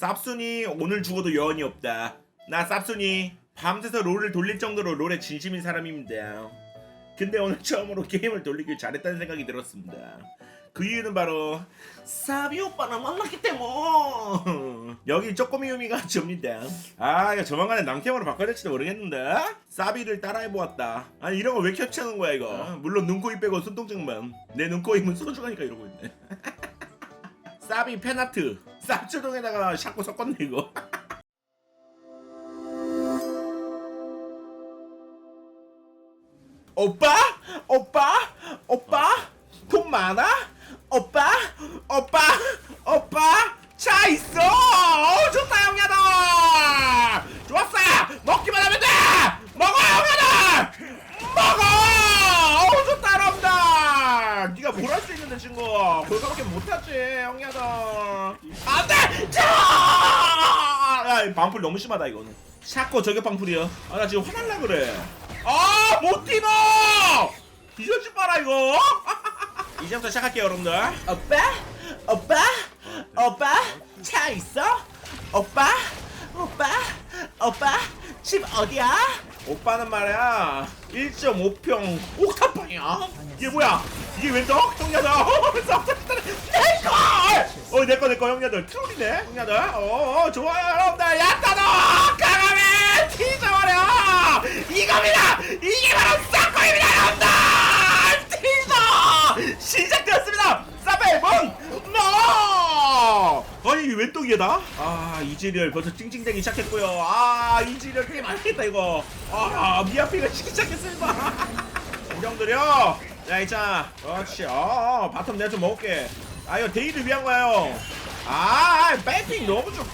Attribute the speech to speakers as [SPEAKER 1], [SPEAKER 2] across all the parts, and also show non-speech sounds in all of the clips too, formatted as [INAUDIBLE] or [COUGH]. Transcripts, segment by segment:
[SPEAKER 1] 쌉순이 오늘 죽어도 여한이 없다. 나 쌉순이 밤새서 롤을 돌릴 정도로 롤에 진심인 사람입니다. 근데 오늘 처음으로 게임을 돌리길 잘했다는 생각이 들었습니다. 그 이유는 바로 사비 오빠랑 만났기 때문. 여기 쪼꼬미 유미가 접니다. 아 이거 조만간에 남캠으로 바꿔야 될지도 모르겠는데. 사비를 따라해 보았다. 아니 이런 거왜 캡처하는 거야 이거. 물론 눈코입 빼고 손동작만. 내 눈코입은 소중하니까 이러고 있네. 사비 팬아트. 쌉주동에다가 샤코 섞었네 이거. [LAUGHS] 오빠? 오빠? 오빠? 돈 많아? 오빠? 오빠? 차 있어! 어, 좋다 형야다! 좋았어! 먹기만 하면 돼! 먹어 형야다! 먹어! 어 좋다 여러분들! 네가 뭘 할 수 있는데 친구 그거밖에 못하지 형야다 안돼! 자! 야이 방풀 너무 심하다 이거는 샤코 저격 방풀이야 아나 지금 화날라 그래 아, 못 뛰노! 뒤졌지 마라, 이거! [LAUGHS] 이제부터 시작할게요, 여러분들. 오빠? 오빠? 오빠? 차 있어? 오빠? 오빠? 오빠? 집 어디야? 오빠는 말이야, 1.5평 옥탑방이야. 이게 뭐야? 이게 왼쪽? 내꺼! [LAUGHS] 어, 내꺼, 내꺼, 형녀들. 트롤이네, 형녀들. 어, 어, 좋아요, 여러분들. 야따도! 강하면 티저버려! 이겁니다! 이게 바로 싹거입니다, 여러분들! 티저! 시작되었습니다! 사벨몬! 노! 아니, 이게 왜또 이게 다? 아, 이지리얼 벌써 찡찡대기 시작했고요. 아, 이지리얼 게임 안 되겠다, 이거. 아, 미아피가 [LAUGHS] 시작했습니다. 인정드려! 자, 있자. 그렇지. 어, 바텀 내가 좀 먹을게. 아, 이거 데이를 위한 거예요. 아, 백핑 너무 좀.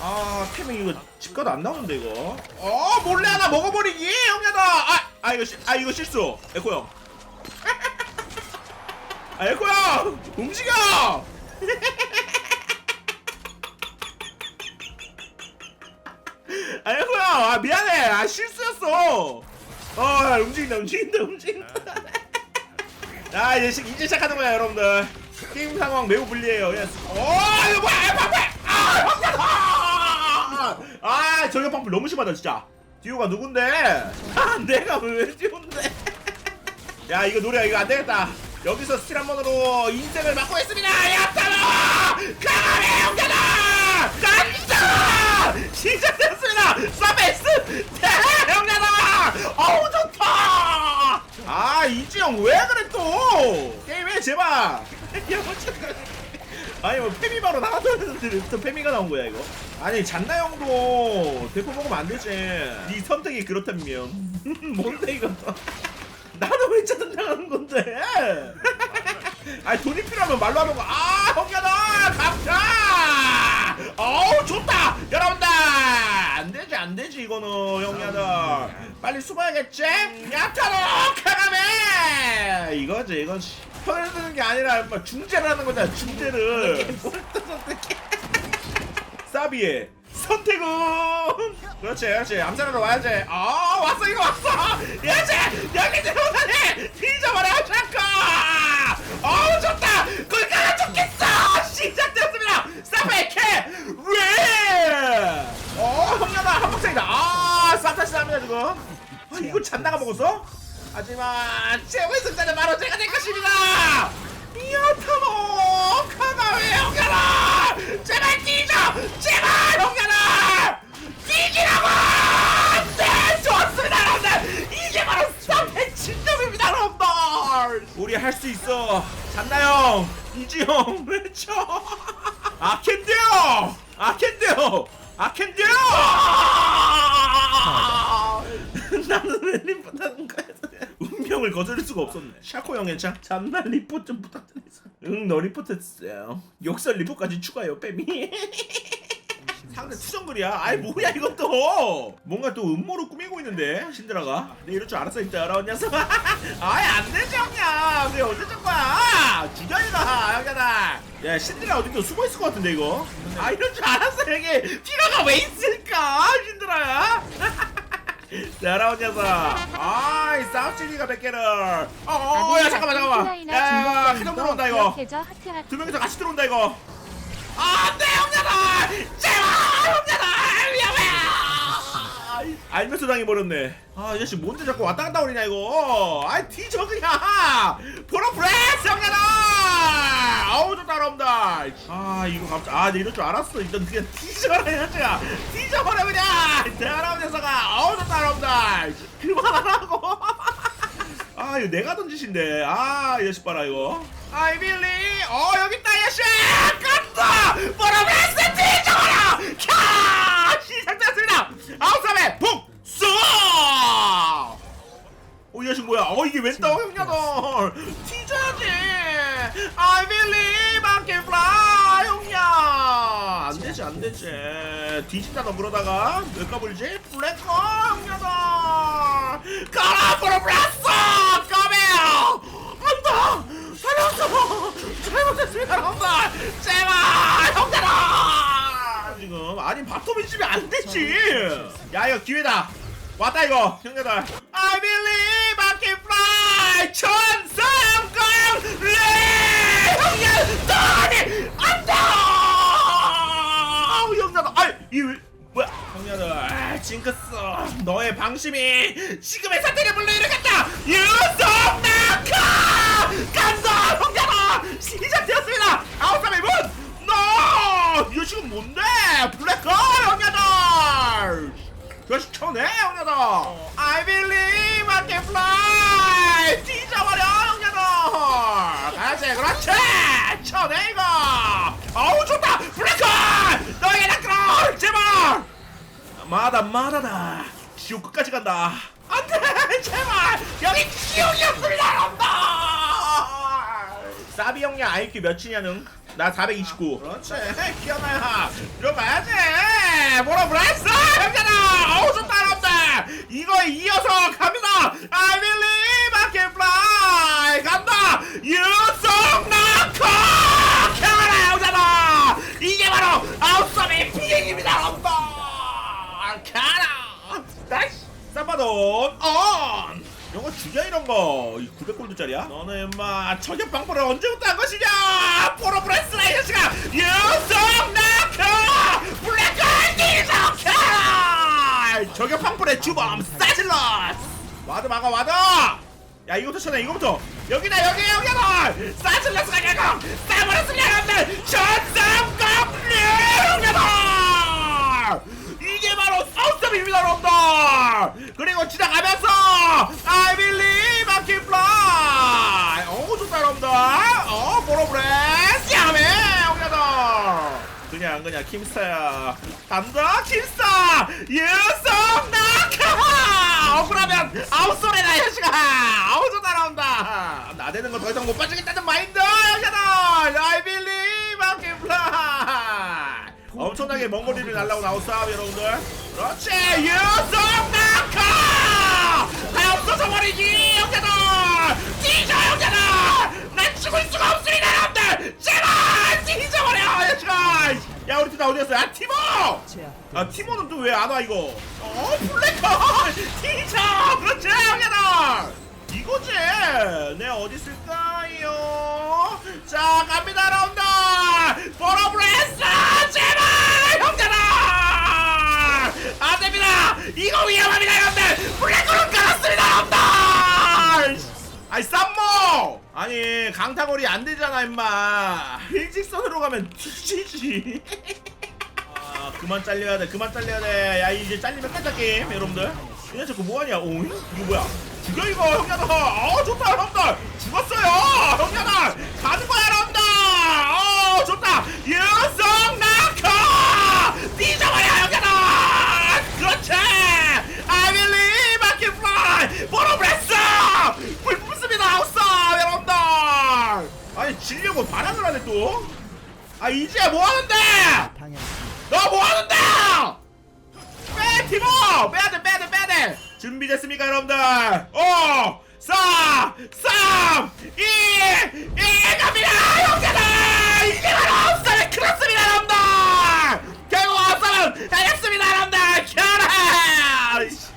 [SPEAKER 1] 아, 태밍 이거 집가도 안 나오는데 이거. 어, 몰래 하나 먹어버리기, 형야다. 아, 아 이거 실, 아 이거 실수. 에코 형. [LAUGHS] 아, 에코 형, 움직여. [LAUGHS] 아, 에코 형, 아 미안해. 아 실수였어. 어, 움직인다, 움직인다, 움직인다. 자, [LAUGHS] 이제 시, 이제 시작하는 거야, 여러분들. 게임 상황 매우 불리해요. 예스. 어, 이거 뭐야, 방패. 아, 형야다. 아, 저격 방풀 너무 심하다, 진짜. 듀오가 누군데? 아, 내가 왜 듀오인데? 야, 이거 노래 이거 안 되겠다. 여기서 스틸 한 번으로 인생을 막고 있습니다. 야타라! 강하게 형제다! 간다! 시작됐습니다. 서베스 대 형제다! 어우 좋다! 아 이지영 왜 그래 또? 게임해 제발. 아니 뭐 페미 바로 나왔는데 또 페미가 나온 거야 이거? 아니 잔나 형도 대포 먹으면 안 되지. 네 선택이 그렇다면 [LAUGHS] 뭔데 이거? 나도 왜 짜증나는 건데? [LAUGHS] 아니 돈이 필요하면 말로 하는 거. 아 형제다 감사. 어우 좋다 여러분들. 안 되지 안 되지 이거는 형제들. 빨리 숨어야겠지? 야타로 카가메. 이거지 이거지. 편을 드는 게 아니라 뭐 중재를 하는 거잖아 중재를. 사비의 선택은? 그렇지 그렇지. 암살하러 와야지 아 왔어 이거 왔어. 예지 여기 들어오다니 뒤져버려 잠깐 어우 좋다. 꿀까가 좋겠어. 시작되었습니다. 사페 캐왜? 형님아 한복장이다. 아 사타시 합니다 지금. 아 이거 잔나가 먹었어? 하지만 최고의 승자는 바로 제가 될 것입니다. 야타모 카가웨 형님아? 제발 뒤져 제발 형님아! 뒤지라고! 네 좋습니다 여러분들! 이게 바로 스타페 진점입니다 여러분들! 우리 할 수 있어. 잔나형 이지형 외쳐 아캔데요 아캔데요 아캔데요 나는 왜 리포트 운명을 거스를 수가 없었네. 샤코 형 괜찮? 잔날 리포트 좀 부탁드리겠어 응너 리포트 했어요. 욕설 리포트까지 추가요 빼미. 상대 투정글이야. 아이 뭐야 이것도. 뭔가 또 음모로 꾸미고 있는데 신드라가. 내 이럴 줄 알았어 이 더러운 녀석. [LAUGHS] 아이 안 되지 형냐 왜 어쩌던 거야 죽여이다 형냐다 야 신드라 어디 또 숨어 있을 것 같은데 이거? 아 이럴 줄 알았어 여기 피가가 왜 있을까 신드라야 [LAUGHS] 날아온 녀석. 아이 싸움질리가 몇 개를. 어, 어어야 잠깐만 잠깐만. 야한명 들어온다 이거. 두 명이서 같이 들어온다 이거. 안돼 형제들 제발 형제들 위험해. 알면서 당해버렸네. 아 이자식 뭔데 자꾸 왔다 갔다 오리냐 이거. 아이 뒤져 그냥. 프로프레스 형제들. 아우 저 따라온다. 아 이거 갑자기 아 이럴 줄 알았어. 일단 그냥 뒤져라 형제야. 아 그냥! 대단한 녀석아! 아우 좋다 여러분들 그만하라고! [LAUGHS] 아 이거 내가 던지신데. 아이 자식 봐라 이거. 아이 빌리! 어 여기 있다 이 자식! 간다! 프로 프레스 뒤져버려! 캬! 시작됐습니다. 아웃삼에 북수! 어, 이 자식 뭐야? 어, 이게 웬 떠, believe I can fly, 형냐! 안 되지, 안 되지. 뒤진다, 너 그러다가. 몇 가 불지? 블랙커, 형냐들! 가라, 브로브라스! 까매요! 안다! 살렸어! 잘못했습니다, 형들! 제발, 형들아! 지금, 아니, 바텀이 집에 안 되지! 야, 이거 기회다! 왔다 이거 형제들 I believe I can fly 천상강 레 형님 형제들 아 이 이왜 뭐야? 형제들 아, 징크스. 너의 방심이 지금의 사태를 불러일으켰다! 유성나카 간다 형제들 시작되었습니다! 아웃삼의 문! 노! 이거 지금 뭔데? 블랙홀 형제들! 그것이 쳐내 형제들! I believe I can fly! 뒤져버려 형제들! 가야지 그렇지! 쳐내 이거! 어우 좋다! 블랙홀! 너에게 낚 으러 제발! 마다 마다다. 지옥 끝까지 간다. 안돼! 제발! 여기 지옥이었습니다 여러분들 사비 형님 IQ 몇이냐는? 나 429. 그렇지. 기어나야. 들어가야지. 뭐라 브라이스 형제다. 어우 좋다 여러분들. 이거에 이어서 갑니다. I believe I can fly. 간다. 유성나커. 캐나라 형제다. 이게 바로 아웃섬의 비행입니다 여러분들. 가라. 나이스. 사파돈 온. 이거 죽여 이런 거. 이 900골드짜리야? 너는 임마 저격 방포를 언제부터 한 것이냐? 포로 브레스라 이 자식아. 유성나카 블랙홀 기성카. 저격 방포의 주범 사질러스. 와드 막아 와드. 야 이거부터 쳐내 이거부터 여기다 여기 여기다 사질러스가 결국 싸버렸습니다 여러분들 전상강 류입니다 이게 바로 사우스입니다 여러분들 그리고 지나가면서 I believe I can fly 어 좋다 여러분들 어 보로브레스 야매 형제들 그냥 킴스타야. 간다 킴스타 유성 나카 억울하면 아웃소리다 여시가 좋다 여러분들 나대는 거더 이상 못 빠지겠다는 마인드! 형제들 I believe 엄청나게 먼 거리를 날라고 나온 싸움 여러분들. 그렇지! 유성 나카 다 없어져 버리기! 형제들 뒤져 형제들 난 죽을 수가 없으리라 여러분들 제발 뒤져버려 여시가 야 우리 팀다 어디갔어 야 티모! 아 티모는 또 왜 안 와 이거? 어 블랙홀 뒤져 [LAUGHS] 그렇지 형제들 이거지 내 어디 있을까요? 자 갑니다 여러분들 보러브레스 아니 강타거리 안 되잖아 임마. 일직선으로 가면 뒤지지. 아 그만 잘려야 돼 그만 잘려야 돼야 이제 잘리면 끝다 게임 여러분들. 얘네 자꾸 뭐하냐? 오잉 이거 뭐야? 죽여 이거 어 좋다 여러분들 죽었어요 형제들 가는 거야 여러분들 어 좋다 유성나카 뒤져버려 형제들 그렇지 I believe I can fly 보로브레스 불 붙습니다 아웃사 여러분들 아니 지려고 반항을 하네 또아 이제 뭐하는데 너 뭐하는데? 빼 티모 빼야돼 빼야돼 빼야돼! 준비됐습니까 여러분들? 5 4 3 2 1 갑니다! 형제들! 이게 바로 아웃사의 크로스입니다 여러분들! 결국 아웃사는 달렸습니다 여러분들! 켜라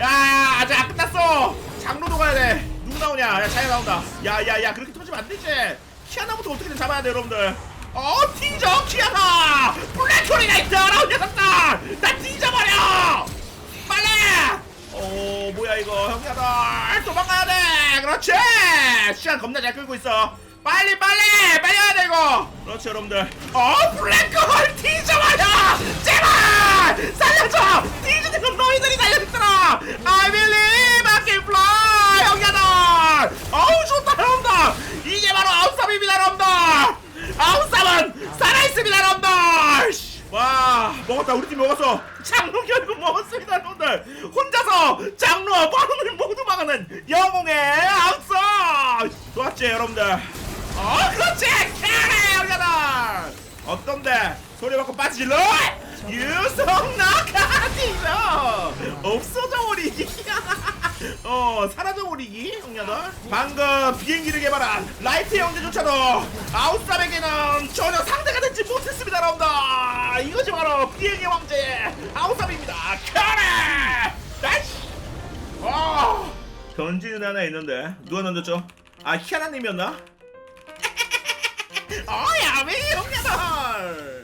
[SPEAKER 1] 야 아직 안 끝났어! 장로도 가야 돼. 누구 나오냐? 야 차이 나온다. 야야야 그렇게 터지면 안 되지. 키아나부터 어떻게든 잡아야 돼 여러분들 어 틴저 키아다 블랙홀이나 있더라 녀석들! 나 찢어버려! 빨리! 오 뭐야 이거 형이야다 도망가야 돼! 그렇지! 시간 겁나 잘 끌고 있어. 빨리 빨리! 빨리 해야 돼 이거! 그렇지 여러분들. 어 블랙홀 찢어버려! 제발! 살려줘! 찢어진 건 너희들이 살려줬더라! I believe I can fly 형이야다 어우 좋다! 아웃삼은 살아있습니다 여러분들! 씨. 와 먹었다. 우리 팀 먹었어. 장로 결국 먹었습니다 여러분들! 혼자서 장로와 바론을 모두 막아낸 영웅의 아웃삼 좋았지 여러분들. 어 그렇지! 캐리 형제들! 어떤데? 소리 받고 빠지질러 유성 나 가디죠! 없어져 버리기 [LAUGHS] 어 사라져 버리기 형제들. 방금 비행기를 개발한 라이트 형제조차도 아웃삼에게는 전혀 상대가 되지 못했습니다 여러분들. 이것이 바로 비행의 왕제 아웃삼입니다. 캐리 나이스! 어 던지는 하나 있는데 누가 던졌죠? 아 희한한 님이었나? [LAUGHS] 어야 왜 형제들